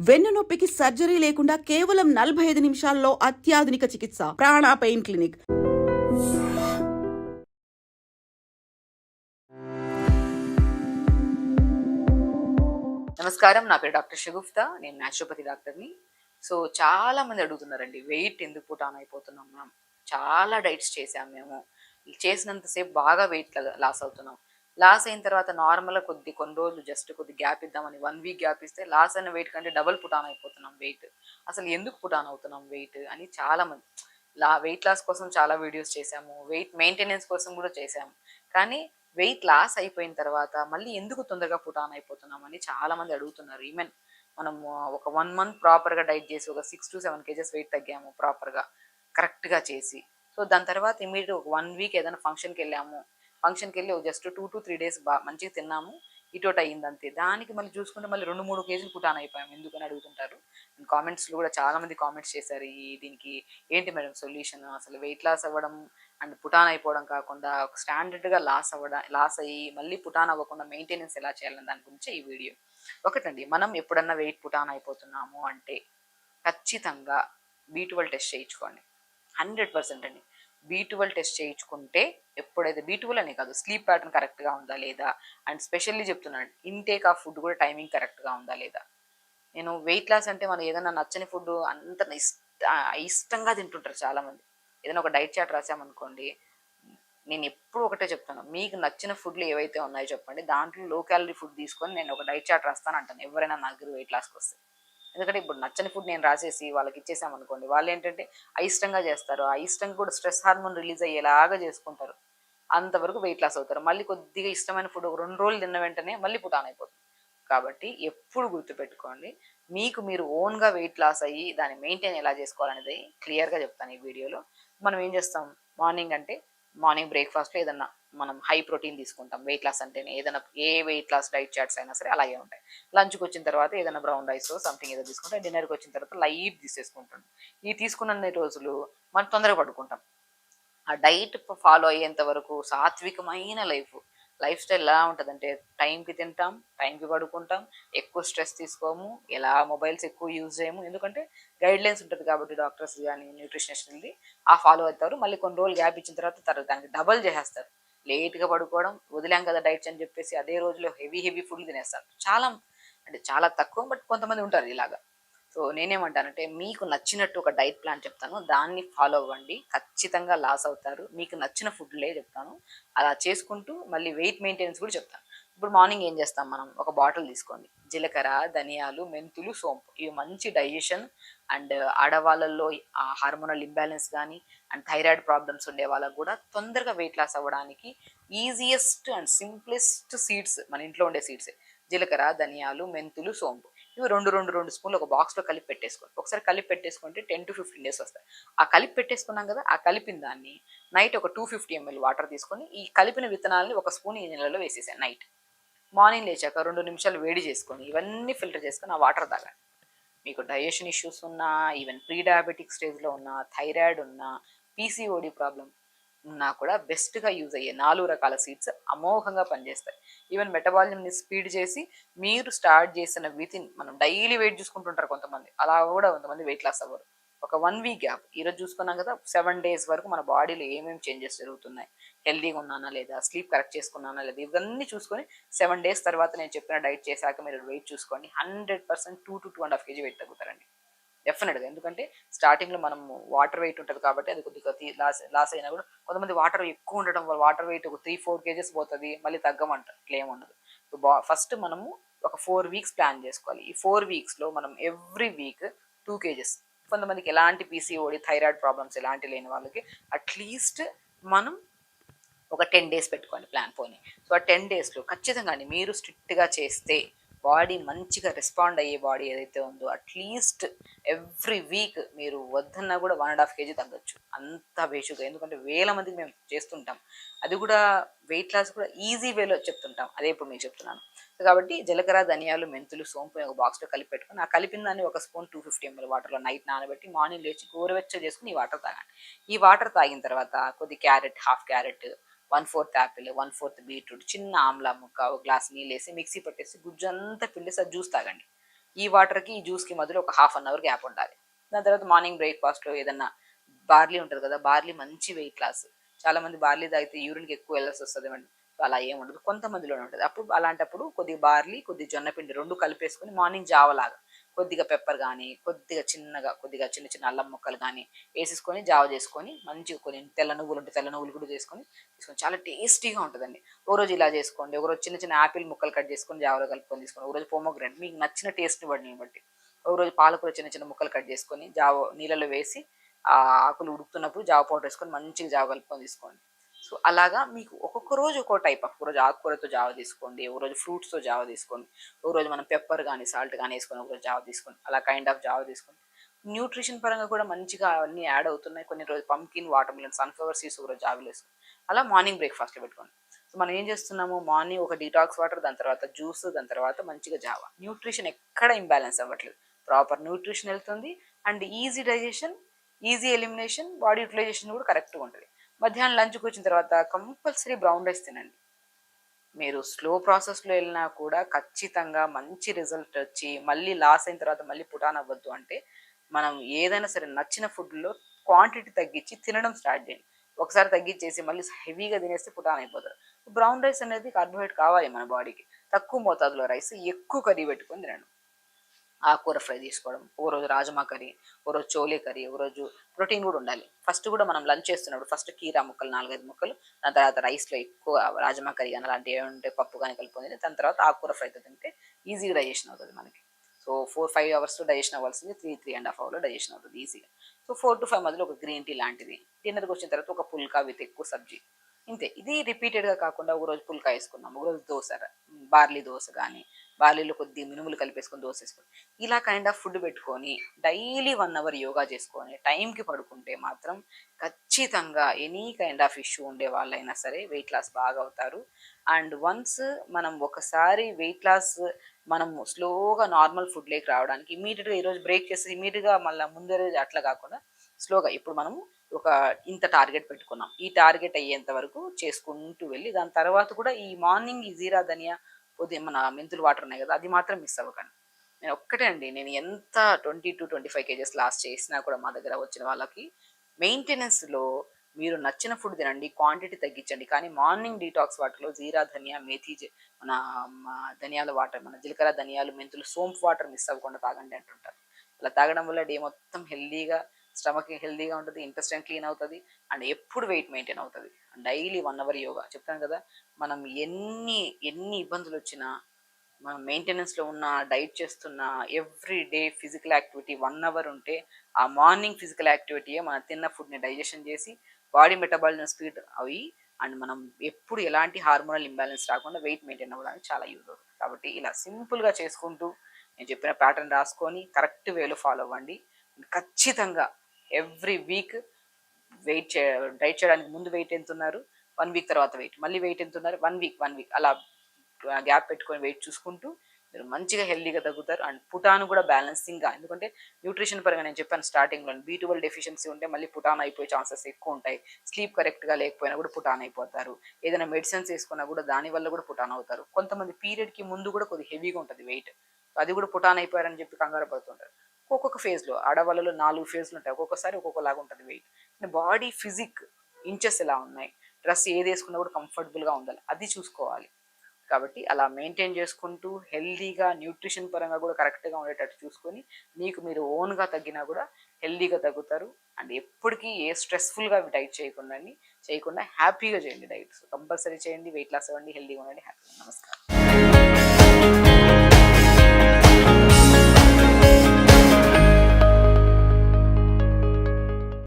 వెన్నునొప్పికి surgery లేకుండా కేవలం నలభై ఐదు నిమిషాల్లో అత్యాధునిక చికిత్స. ప్రాణ పెయిన్ క్లినిక్. నమస్కారం. నా పేరు డాక్టర్ షగుఫ్తా నేను న్యాచురోపతి డాక్టర్ని. సో చాలా మంది అడుగుతున్నారండి వెయిట్ ఎందుకు పుటాన్ అయిపోతున్నాం మనం చాలా డైట్స్ చేసాం మేము. చేసినంతసేపు బాగా వెయిట్ లాస్ అవుతున్నాం. లాస్ అయిన తర్వాత నార్మల్గా కొద్ది కొన్ని రోజులు జస్ట్ కొద్ది గ్యాప్ ఇద్దామని వన్ వీక్ గ్యాప్ ఇస్తే లాస్ అయిన వెయిట్ కంటే డబుల్ పుటాన్ అయిపోతున్నాం వెయిట్. అసలు ఎందుకు పుటాన్ అవుతున్నాం వెయిట్ అని చాలా మంది లా వెయిట్ లాస్ కోసం చాలా వీడియోస్ చేశాము వెయిట్ మెయింటెనెన్స్ కోసం కూడా చేశాము. కానీ వెయిట్ లాస్ అయిపోయిన తర్వాత మళ్ళీ ఎందుకు తొందరగా పుటాన్ అయిపోతున్నామని చాలా మంది అడుగుతున్నారు. ఈమెన్ మనం ఒక వన్ మంత్ ప్రాపర్గా డైట్ చేసి ఒక six to seven kgs weight తగ్గాము ప్రాపర్గా కరెక్ట్గా చేసి. సో దాని తర్వాత ఇమీడియట్ ఒక వన్ వీక్ ఏదైనా ఫంక్షన్కి వెళ్ళాము ఫంక్షన్కి వెళ్ళి just two to three days బా మంచిగా తిన్నాము. ఇటోట్ అయ్యింది అంతే దానికి మళ్ళీ చూసుకుంటే మళ్ళీ రెండు మూడు కేజీలు పుటాన్ అయిపోయాము ఎందుకని అడుగుతుంటారు? కామెంట్స్లో కూడా చాలామంది కామెంట్స్ చేశారు. ఈ దీనికి ఏంటి మేడం సొల్యూషన్? అసలు వెయిట్ లాస్ అవ్వడం అండ్ పుటాన్ అయిపోవడం కాకుండా ఒక స్టాండర్డ్గా లాస్ అవ్వడం లాస్ అయ్యి మళ్ళీ పుటాన్ అవ్వకుండా మెయింటెనెన్స్ ఎలా చేయాలని దాని గురించి ఈ వీడియో. ఒకటండి మనం ఎప్పుడన్నా వెయిట్ పుటాన్ అయిపోతున్నాము అంటే ఖచ్చితంగా బీటువల్ టెస్ట్ చేయించుకోండి. హండ్రెడ్ పర్సెంట్ అండి. బీటువల్ టెస్ట్ చేయించుకుంటే ఎప్పుడైతే బీటువల్ అనే కాదు స్లీప్ ప్యాటర్న్ కరెక్ట్గా ఉందా లేదా? అండ్ స్పెషల్లీ చెప్తున్నాను ఇంటేక్ ఆఫ్ ఫుడ్ కూడా టైమింగ్ కరెక్ట్గా ఉందా లేదా? నేను వెయిట్ లాస్ అంటే మనం ఏదైనా నచ్చని ఫుడ్ అంత ఇష్ట ఇష్టంగా తింటుంటారు చాలామంది. ఏదైనా ఒక డైట్ చార్ట్ రాసామనుకోండి నేను ఎప్పుడు ఒకటే చెప్తాను మీకు నచ్చిన ఫుడ్లు ఏవైతే ఉన్నాయో చెప్పండి దాంట్లో లో క్యాలరీ ఫుడ్ తీసుకొని నేను ఒక డైట్ చార్ట్ రాస్తాను అంటాను ఎవరైనా నా దగ్గర వెయిట్ లాస్కి వస్తే. ఎందుకంటే ఇప్పుడు నచ్చని ఫుడ్ నేను రాసేసి వాళ్ళకి ఇచ్చేసామనుకోండి వాళ్ళు ఏంటంటే అయిష్టంగా చేస్తారు. ఆ ఇష్టంగా కూడా స్ట్రెస్ హార్మోన్ రిలీజ్ అయ్యేలాగా చేసుకుంటారు. అంతవరకు వెయిట్ లాస్ అవుతారు. మళ్ళీ కొద్దిగా ఇష్టమైన ఫుడ్ ఒక రెండు రోజులు తిన్న వెంటనే మళ్ళీ పుటాన్ అయిపోతుంది. కాబట్టి ఎప్పుడు గుర్తుపెట్టుకోండి మీకు మీరు ఓన్గా వెయిట్ లాస్ అయ్యి దాన్ని మెయింటైన్ ఎలా చేసుకోవాలనేది క్లియర్గా చెప్తాను ఈ వీడియోలో మనం ఏం చేస్తాం? మార్నింగ్ అంటే మార్నింగ్ బ్రేక్ఫాస్ట్లో ఏదన్నా మనం హై ప్రోటీన్ తీసుకుంటాం. వెయిట్ లాస్ అంటేనే ఏదైనా ఏ వెయిట్ లాస్ డైట్ చాట్స్ అయినా సరే అలాగే ఉంటాయి. లంచ్కి వచ్చిన తర్వాత ఏదైనా బ్రౌన్ రైస్ సంథింగ్ ఏదో తీసుకుంటాం. డిన్నర్కి వచ్చిన తర్వాత లైట్ తీసేసుకుంటాం. ఈ తీసుకున్న రోజులు మనం తొందరగా పడుకుంటాం. ఆ డైట్ ఫాలో అయ్యేంత వరకు సాత్వికమైన లైఫ్ లైఫ్ స్టైల్ ఎలా ఉంటుందంటే టైంకి తింటాం టైంకి పడుకుంటాం ఎక్కువ స్ట్రెస్ తీసుకోము ఎలా మొబైల్స్ ఎక్కువ యూజ్ చేయము. ఎందుకంటే గైడ్ లైన్స్ ఉంటుంది కాబట్టి డాక్టర్స్ కానీ న్యూట్రిషనిస్ట్ది ఆ ఫాలో అవుతారు. మళ్ళీ కొన్ని రోజులు గ్యాప్ ఇచ్చిన తర్వాత తర్వాత దానికి డబల్ చేసేస్తారు. లేట్గా పడుకోవడం వదిలాం కదా డైట్స్ అని చెప్పేసి అదే రోజులో హెవీ హెవీ ఫుడ్ తినేస్తారు. చాలా అంటే చాలా తక్కువ బట్ కొంతమంది ఉంటారు ఇలాగా. సో నేనేమంటానంటే మీకు నచ్చినట్టు ఒక డైట్ ప్లాన్ చెప్తాను. దాన్ని ఫాలో అవ్వండి. ఖచ్చితంగా లాస్ అవుతారు. మీకు నచ్చిన ఫుడ్లే చెప్తాను. అలా చేసుకుంటూ మళ్ళీ వెయిట్ మెయింటెనెన్స్ కూడా చెప్తాను. ఇప్పుడు మార్నింగ్ ఏం చేస్తాం మనం? ఒక బాటిల్ తీసుకోండి. జీలకర్ర ధనియాలు మెంతులు సోంపు. ఇవి మంచి డైజెషన్ అండ్ ఆడవాళ్ళల్లో హార్మోనల్ ఇంబ్యాలెన్స్ కానీ అండ్ థైరాయిడ్ ప్రాబ్లమ్స్ ఉండే వాళ్ళకు కూడా తొందరగా వెయిట్ లాస్ అవ్వడానికి ఈజియెస్ట్ అండ్ సింప్లెస్ట్ సీడ్స్ మన ఇంట్లో ఉండే సీడ్స్ జీలకర్ర ధనియాలు మెంతులు సోంపు. ఇవి రెండు రెండు రెండు స్పూన్లు ఒక బాక్స్లో కలిపి పెట్టేసుకోండి. ఒకసారి కలిపి పెట్టేసుకుంటే టెన్ టు ఫిఫ్టీన్ డేస్ వస్తాయి. ఆ కలిపి పెట్టేసుకున్నాం కదా ఆ కలిపిన దాన్ని నైట్ ఒక టూ ఫిఫ్టీ ఎంఎల్ వాటర్ తీసుకొని ఈ కలిపిన విత్తనాలని ఒక స్పూన్ ఈ నీళ్ళలో వేసేసాను నైట్. మార్నింగ్ లేచాక రెండు నిమిషాలు వేడి చేసుకొని ఇవన్నీ ఫిల్టర్ చేసుకొని ఆ వాటర్ తాగండి మీకు డైజెషన్ ఇష్యూస్ ఉన్నా ఈవెన్ ప్రీ డయాబెటిక్ స్టేజ్లో ఉన్న థైరాయిడ్ ఉన్నా పీసీఓడి ప్రాబ్లం ఉన్నా కూడా బెస్ట్గా యూజ్ అయ్యే నాలుగు రకాల సీడ్స్ అమోఘంగా పనిచేస్తాయి. ఈవెన్ మెటబాలిజంని స్పీడ్ చేసి మీరు స్టార్ట్ చేసిన వితిన్ మనం డైలీ వెయిట్ చూసుకుంటుంటారు కొంతమంది. అలా కూడా కొంతమంది వెయిట్ లాస్ అవ్వరు. ఒక వన్ వీక్ గ్యాప్ ఈరోజు చూసుకున్నాం కదా సెవెన్ డేస్ వరకు మన బాడీలో ఏమేమి చేంజెస్ జరుగుతున్నాయి? హెల్దీగా ఉన్నానా లేదా? స్లీప్ కరెక్ట్ చేసుకున్నానా లేదా? ఇవన్నీ చూసుకొని సెవెన్ డేస్ తర్వాత నేను చెప్పిన డైట్ చేశాక మీరు వెయిట్ చూసుకోండి. Hundred percent two to two and half kg weight తగ్గుతారండి. డెఫినెట్గా ఎందుకంటే స్టార్టింగ్లో మనం వాటర్ వెయిట్ ఉంటుంది కాబట్టి అది కొద్దిగా లాస్ లాస్ అయినా కూడా కొంతమంది వాటర్ ఎక్కువ ఉండడం వల్ల వాటర్ వెయిట్ ఒక త్రీ ఫోర్ కేజెస్ పోతుంది మళ్ళీ తగ్గమంటారు. ఇట్లా ఉండదు. బా ఫస్ట్ మనము ఒక ఫోర్ వీక్స్ ప్లాన్ చేసుకోవాలి. ఈ ఫోర్ వీక్స్లో మనం ఎవ్రీ వీక్ టూ కేజెస్ కొంతమందికి ఎలాంటి పీసీఓడి థైరాయిడ్ ప్రాబ్లమ్స్ ఎలాంటి లేని వాళ్ళకి అట్లీస్ట్ మనం ఒక టెన్ డేస్ పెట్టుకోండి ప్లాన్ పోని. సో ఆ టెన్ డేస్లో ఖచ్చితంగా మీరు స్ట్రిక్ట్గా చేస్తే బాడీ మంచిగా రెస్పాండ్ అయ్యే బాడీ ఏదైతే ఉందో అట్లీస్ట్ ఎవ్రీ వీక్ మీరు వద్దన్నా కూడా వన్ అండ్ హాఫ్ కేజీ తగ్గొచ్చు. అంత బేషుగా. ఎందుకంటే వేల మందికి మేము చేస్తుంటాం. అది కూడా వెయిట్ లాస్ కూడా ఈజీ వేలో చెప్తుంటాం. అదే ఇప్పుడు మీకు చెప్తున్నాను. కాబట్టి జీలకర్ర ధనియాలు మెంతులు సోంపు ఒక బాక్స్లో కలిపి పెట్టుకుని ఆ కలిపిన దాన్ని ఒక స్పూన్ టూ ఫిఫ్టీ ఎంఎల్ వాటర్లో నైట్ నానబెట్టి మార్నింగ్ లేచి గోరువెచ్చ చేసుకుని ఈ వాటర్ తాగండి ఈ వాటర్ తాగిన తర్వాత కొద్ది carrot half carrot one fourth apple one fourth beetroot చిన్న ఆమ్లా ముక్క ఒక గ్లాస్ నీళ్ళు వేసి మిక్సీ పట్టేసి గుజ్జు అంతా పిండేసి అది జ్యూస్ తాగండి. ఈ వాటర్కి ఈ జ్యూస్కి మధ్యలో ఒక హాఫ్ అన్ అవర్ గ్యాప్ ఉండాలి. దాని తర్వాత మార్నింగ్ బ్రేక్ఫాస్ట్లో ఏదన్నా బార్లీ ఉంటుంది కదా బార్లీ మంచి వెయిట్ లాస్. చాలా మంది బార్లీ తాగితే యూరిన్కి ఎక్కువ వెళ్ళాల్సి వస్తుంది అండి అలా ఏం ఉండదు. కొంతమందిలోనే ఉంటుంది. అప్పుడు అలాంటప్పుడు కొద్ది బార్లీ కొద్దిగా జొన్నపిండి రెండు కలిపేసుకొని మార్నింగ్ జావలాగా. కొద్దిగా పెప్పర్ కానీ కొద్దిగా చిన్నగా కొద్దిగా చిన్న చిన్న అల్లం ముక్కలు కానీ వేసేసుకొని జావ చేసుకొని మంచిగా కొన్ని తెల్ల నువ్వులు ఉంటే తెల్ల నువ్వులు కూడా చేసుకొని తీసుకొని చాలా టేస్టీగా ఉంటుందండి. ఒక రోజు ఇలా చేసుకోండి ఒక రోజు చిన్న చిన్న ఆపిల్ ముక్కలు కట్ చేసుకొని జావలో కలుపుకొని తీసుకోండి ఒక రోజు పోమోగ్రాండ్ మీకు నచ్చిన టేస్ట్ని బట్టి బట్టి. ఒక రోజు పాలకూర చిన్న చిన్న ముక్కలు కట్ చేసుకొని జావ నీళ్ళలో వేసి ఆ ఆకులు ఉడుకుతున్నప్పుడు జావ పౌడర్ వేసుకొని మంచిగా జావ కలుపుకొని తీసుకోండి. సో అలాగా మీకు రోజు ఒక టైప్ ఒక రోజు ఆకుకూరతో జావ తీసుకోండి ఒక రోజు ఫ్రూట్స్తో జావ తీసుకోండి ఒక రోజు మనం పెప్పర్ కానీ సాల్ట్ కానీ వేసుకొని ఒక రోజు జావ తీసుకోండి అలా కైండ్ ఆఫ్ జావ తీసుకోండి. న్యూట్రిషన్ పరంగా కూడా మంచిగా అన్నీ యాడ్ అవుతున్నాయి. కొన్ని రోజు pumpkin watermelon sunflower seeds ఒక రోజు జావలు వేసుకోండి. అలా మార్నింగ్ బ్రేక్ఫాస్ట్లో పెట్టుకోండి. సో మనం ఏం చేస్తున్నాము? మార్నింగ్ ఒక డీటాక్స్ వాటర్ దాని తర్వాత జ్యూస్ దాని తర్వాత మంచిగా జావ. న్యూట్రిషన్ ఎక్కడ ఇంబ్యాలెన్స్ అవ్వట్లేదు. ప్రాపర్ న్యూట్రిషన్ వెళ్తుంది. And easy digestion easy elimination body utilization కూడా కరెక్ట్గా ఉంటుంది. మధ్యాహ్నం లంచ్కి వచ్చిన తర్వాత కంపల్సరీ బ్రౌన్ రైస్ తినండి. మీరు స్లో ప్రాసెస్లో వెళ్ళినా కూడా ఖచ్చితంగా మంచి రిజల్ట్ వచ్చి మళ్ళీ లాస్ అయిన తర్వాత మళ్ళీ పుటాన్ అవ్వద్దు అంటే మనం ఏదైనా సరే నచ్చిన ఫుడ్లో క్వాంటిటీ తగ్గించి తినడం స్టార్ట్ చేయండి. ఒకసారి తగ్గించేసి మళ్ళీ హెవీగా తినేస్తే పుటాన్ అయిపోతారు. బ్రౌన్ రైస్ అనేది కార్బోహైడ్రేట్ కావాలి మన బాడీకి. తక్కువ మోతాదులో రైస్ ఎక్కువ కర్రీ పెట్టుకొని తినడం. ఆకుకూర ఫ్రై తీసుకోవడం. ఓ రోజు రాజమా కర్రీ ఓ రోజు చోలే కర్రీ ఓ రోజు ప్రోటీన్ కూడా ఉండాలి. ఫస్ట్ కూడా మనం లంచ్ చేస్తున్నప్పుడు ఫస్ట్ కీరా ముక్కలు నాలుగైదు ముక్కలు దాని తర్వాత రైస్లో ఎక్కువ రాజమా కర్రీ కానీ అలాంటివి ఏమంటే ఉంటే పప్పు కానీ కలుపుకొని దాని తర్వాత ఆకుకూర ఫ్రైతో తింటే ఈజీగా డైజెషన్ అవుతుంది మనకి. సో ఫోర్ ఫైవ్ అవర్స్లో డైజెషన్ అవ్వాల్సింది త్రీ త్రీ అండ్ హాఫ్ అవర్లో డైజెషన్ అవుతుంది ఈజీగా. సో ఫోర్ టు ఫైవ్ మధ్యలో ఒక గ్రీన్ టీ లాంటిది. డిన్నర్కి వచ్చిన తర్వాత ఒక పుల్కా విత్ ఎక్కువ సబ్జీ. ఇంతే. ఇది రిపీటెడ్గా కాకుండా ఒక రోజు పుల్కా వేసుకున్నాం ఒక రోజు దోశ బార్లీ దోశ కానీ బార్లీలో కొద్ది మినుములు కలిపేసుకొని దోసేసుకొని ఇలా కైండ్ ఆఫ్ ఫుడ్ పెట్టుకొని డైలీ వన్ అవర్ యోగా చేసుకొని టైంకి పడుకుంటే మాత్రం ఖచ్చితంగా ఎనీ కైండ్ ఆఫ్ ఇష్యూ ఉండే వాళ్ళైనా సరే వెయిట్ లాస్ బాగా అవుతారు. అండ్ వన్స్ మనం ఒకసారి వెయిట్ లాస్ మనం స్లోగా నార్మల్ ఫుడ్లోకి రావడానికి ఇమీడియట్గా ఈరోజు బ్రేక్ చేసి ఇమీడియట్గా మళ్ళీ ముందే రోజు అట్లా కాకుండా స్లోగా ఇప్పుడు మనము ఒక ఇంత టార్గెట్ పెట్టుకున్నాం. ఈ టార్గెట్ అయ్యేంత వరకు చేసుకుంటూ వెళ్ళి దాని తర్వాత కూడా ఈ మార్నింగ్ ఈ జీరా ధనియా ఉదయం మన మెంతులు వాటర్ ఉన్నాయి కదా అది మాత్రం మిస్ అవ్వకండి. నేను ఒక్కటే అండి నేను ఎంత twenty two twenty five kgs loss చేసినా కూడా మా దగ్గర వచ్చిన వాళ్ళకి మెయింటెనెన్స్లో మీరు నచ్చిన ఫుడ్ తినండి క్వాంటిటీ తగ్గించండి. కానీ మార్నింగ్ డీటాక్స్ వాటర్లో జీరా ధనియా మేథీ మన ధనియాల వాటర్ మన జీలకర్ర ధనియాలు మెంతులు సోంపు వాటర్ మిస్ అవ్వకుండా తాగండి అంటుంటారు. అలా తాగడం వల్ల డే మొత్తం హెల్దీగా స్టమక్ హెల్దీగా ఉంటుంది ఇంటెస్టైన్ క్లీన్ అవుతుంది అండ్ ఎప్పుడు వెయిట్ మెయింటైన్ అవుతుంది. Daily one hour yoga. చెప్తాను కదా మనం ఎన్ని ఎన్ని ఇబ్బందులు వచ్చినా మనం మెయింటెనెన్స్లో ఉన్న డైట్ చేస్తున్న every day physical activity one hour ఉంటే ఆ మార్నింగ్ ఫిజికల్ యాక్టివిటీయే మనం తిన్న ఫుడ్ని డైజెషన్ చేసి బాడీ మెటబాలిజం స్పీడ్ అవి అండ్ మనం ఎప్పుడు ఎలాంటి హార్మోనల్ ఇంబ్యాలెన్స్ రాకుండా వెయిట్ మెయింటైన్ అవ్వడానికి చాలా యూజ్ అవుతుంది. కాబట్టి ఇలా సింపుల్గా చేసుకుంటూ నేను చెప్పిన ప్యాటర్న్ రాసుకొని కరెక్ట్ వేలో ఫాలో అవ్వండి. ఖచ్చితంగా ఎవ్రీ వీక్ వెయిట్ చే డైట్ చేయడానికి ముందు వెయిట్ ఎంత ఉన్నారు వన్ వీక్ తర్వాత వెయిట్ మళ్ళీ వెయిట్ ఎంత ఉన్నారు వన్ వీక్ వన్ వీక్ అలా గ్యాప్ పెట్టుకొని వెయిట్ చూసుకుంటూ మీరు మంచిగా హెల్దీగా తగ్గుతారు. అండ్ పుటాను కూడా బ్యాలెన్సింగ్గా ఎందుకంటే న్యూట్రిషన్ పరంగా నేను చెప్పాను స్టార్టింగ్లో బీ ట్వెల్వ్ డెఫిషియన్సీ ఉంటే మళ్ళీ పుటాన్ అయిపోయే ఛాన్సెస్ ఎక్కువ ఉంటాయి. స్లీప్ కరెక్ట్గా లేకపోయినా కూడా పుటాన్ అయిపోతారు. ఏదైనా మెడిసిన్స్ వేసుకున్నా కూడా దాని వల్ల కూడా పుటాన్ అవుతారు. కొంతమంది పీరియడ్కి ముందు కూడా కొద్దిగా హెవీగా ఉంటుంది వెయిట్. అది కూడా పుటాన్ అయిపోయారని చెప్పి కంగారు పడుతుంటారు. ఒక్కొక్క ఫేజ్లో ఆడవాళ్ళలో నాలుగు ఫేజ్లు ఉంటాయి. ఒక్కొక్కసారి ఒక్కొక్కలాగా ఉంటుంది వెయిట్ బాడీ ఫిజిక్ ఇంచెస్ ఎలా ఉన్నాయి. డ్రెస్ ఏది వేసుకున్నా కూడా కంఫర్టబుల్గా ఉండాలి. అది చూసుకోవాలి. కాబట్టి అలా మెయింటైన్ చేసుకుంటూ హెల్దీగా న్యూట్రిషన్ పరంగా కూడా కరెక్ట్గా ఉండేటట్టు చూసుకొని మీకు మీరు ఓన్గా తగ్గినా కూడా హెల్దీగా తగ్గుతారు. అండ్ ఎప్పటికీ ఏ స్ట్రెస్ఫుల్గా డైట్ చేయకుండా చేయకుండా హ్యాపీగా చేయండి డైట్ కంపల్సరీ చేయండి వెయిట్ లాస్ అవ్వండి హెల్దీగా ఉండండి హ్యాపీగా నమస్కారం.